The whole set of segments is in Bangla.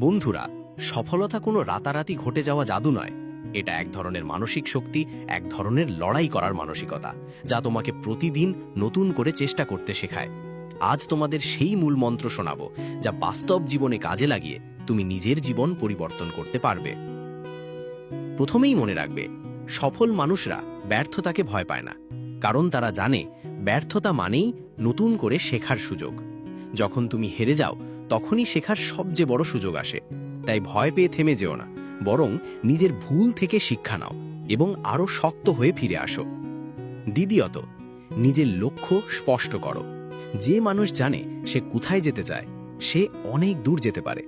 বন্ধুরা, সফলতা কোনো রাতারাতি ঘটে যাওয়া জাদু নয়। এটা এক ধরনের মানসিক শক্তি, এক ধরনের লড়াই করার মানসিকতা, যা তোমাকে প্রতিদিন নতুন করে চেষ্টা করতে শেখায়। আজ তোমাদের সেই মূল মন্ত্র শোনাবো, যা বাস্তব জীবনে কাজে লাগিয়ে তুমি নিজের জীবন পরিবর্তন করতে পারবে। প্রথমেই মনে রাখবে, সফল মানুষরা ব্যর্থতাকে ভয় পায় না, কারণ তারা জানে ব্যর্থতা মানেই নতুন করে শেখার সুযোগ। যখন তুমি হেরে যাও, তখনই শেখার সবচেয়ে বড় সুযোগ আসে। তাই ভয় পেয়ে থেমে যেও না, বরং নিজের ভুল থেকে শিক্ষা নাও এবং আরও শক্ত হয়ে ফিরে আসো। দ্বিতীয়ত, নিজের লক্ষ্য স্পষ্ট করো। যে মানুষ জানে সে কোথায় যেতে চায়, সে অনেক দূর যেতে পারে।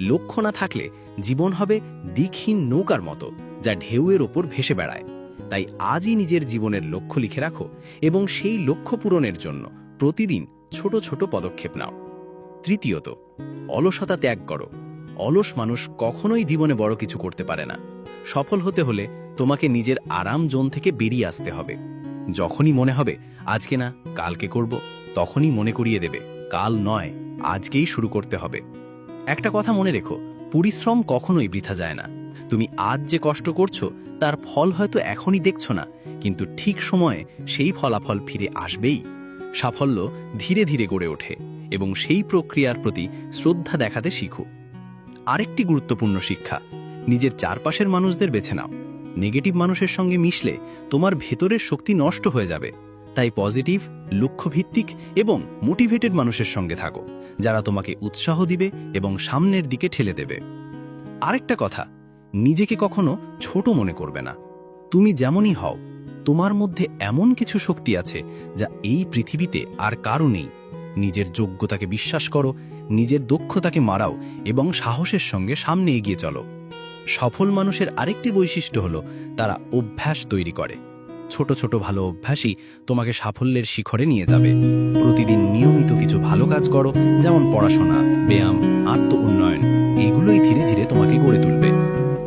লক্ষ্য না থাকলে জীবন হবে দিকহীন নৌকার মতো, যা ঢেউয়ের ওপর ভেসে বেড়ায়। তাই আজই নিজের জীবনের লক্ষ্য লিখে রাখো এবং সেই লক্ষ্য পূরণের জন্য প্রতিদিন ছোট ছোট পদক্ষেপ নাও। তৃতীয়ত, অলসতা ত্যাগ করো। অলস মানুষ কখনোই জীবনে বড় কিছু করতে পারে না। সফল হতে হলে তোমাকে নিজের আরাম জোন থেকে বেরিয়ে আসতে হবে। যখনই মনে হবে, আজকে না, কালকে করব, তখনই মনে করিয়ে দেবে, কাল নয়, আজকেই শুরু করতে হবে। একটা কথা মনে রেখো, পরিশ্রম কখনোই বৃথা যায় না। তুমি আজ যে কষ্ট করছ, তার ফল হয়তো এখনই দেখছ না, কিন্তু ঠিক সময়ে সেই ফলাফল ফিরে আসবেই। সাফল্য ধীরে ধীরে গড়ে ওঠে এবং সেই প্রক্রিয়ার প্রতি শ্রদ্ধা দেখাতে শিখো। আরেকটি গুরুত্বপূর্ণ শিক্ষা, নিজের চারপাশের মানুষদের বেছে নাও। নেগেটিভ মানুষের সঙ্গে মিশলে তোমার ভেতরের শক্তি নষ্ট হয়ে যাবে। তাই পজিটিভ, লক্ষ্যভিত্তিক এবং মোটিভেটেড মানুষের সঙ্গে থাকো, যারা তোমাকে উৎসাহ দিবে এবং সামনের দিকে ঠেলে দেবে। আরেকটা কথা, নিজেকে কখনো ছোট মনে করবে না। তুমি যেমনই হও তোমার মধ্যে এমন কিছু শক্তি আছে যা এই পৃথিবীতে আর কারও নেই। নিজের যোগ্যতাকে বিশ্বাস করো, নিজের দক্ষতাকে মারাও এবং সাহসের সঙ্গে সামনে এগিয়ে চলো। সফল মানুষের আরেকটি বৈশিষ্ট্য হলো, তারা অভ্যাস তৈরি করে। ছোট ছোট ভালো অভ্যাসই তোমাকে সাফল্যের শিখরে নিয়ে যাবে। প্রতিদিন নিয়মিত কিছু ভালো কাজ করো, যেমন পড়াশোনা, ব্যায়াম আত্ম উন্নয়ন এগুলোই ধীরে ধীরে তোমাকে গড়ে তুলবে।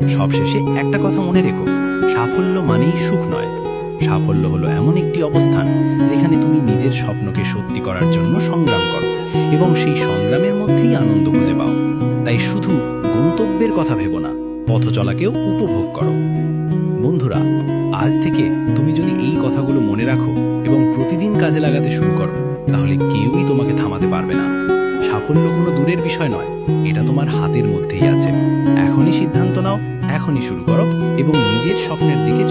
সবশেষে একটা কথা মনে রেখো, সাফল্য মানেই সুখ নয়। সাফল্য হলো এমন একটি অবস্থান যেখানে তুমি নিজের স্বপ্নকে সত্যি করার জন্য সংগ্রাম করো এবং সেই সংগ্রামের মধ্যেই আনন্দ খুঁজে পাও। তাই শুধু গন্তব্যের কথা ভেবো না, পথ চলাকেও উপভোগ করো। বন্ধুরা, আজ থেকে তুমি যদি এই কথাগুলো মনে রাখো এবং প্রতিদিন কাজে লাগাতে শুরু করো, তাহলে কেউই তোমাকে থামাতে পারবে না। সাফল্য কোনো দূরের বিষয় নয়, এটা তোমার হাতের মধ্যেই আছে। এখনই সিদ্ধান্ত নাও, এখনই শুরু করো এবং নিজের স্বপ্নের দিকে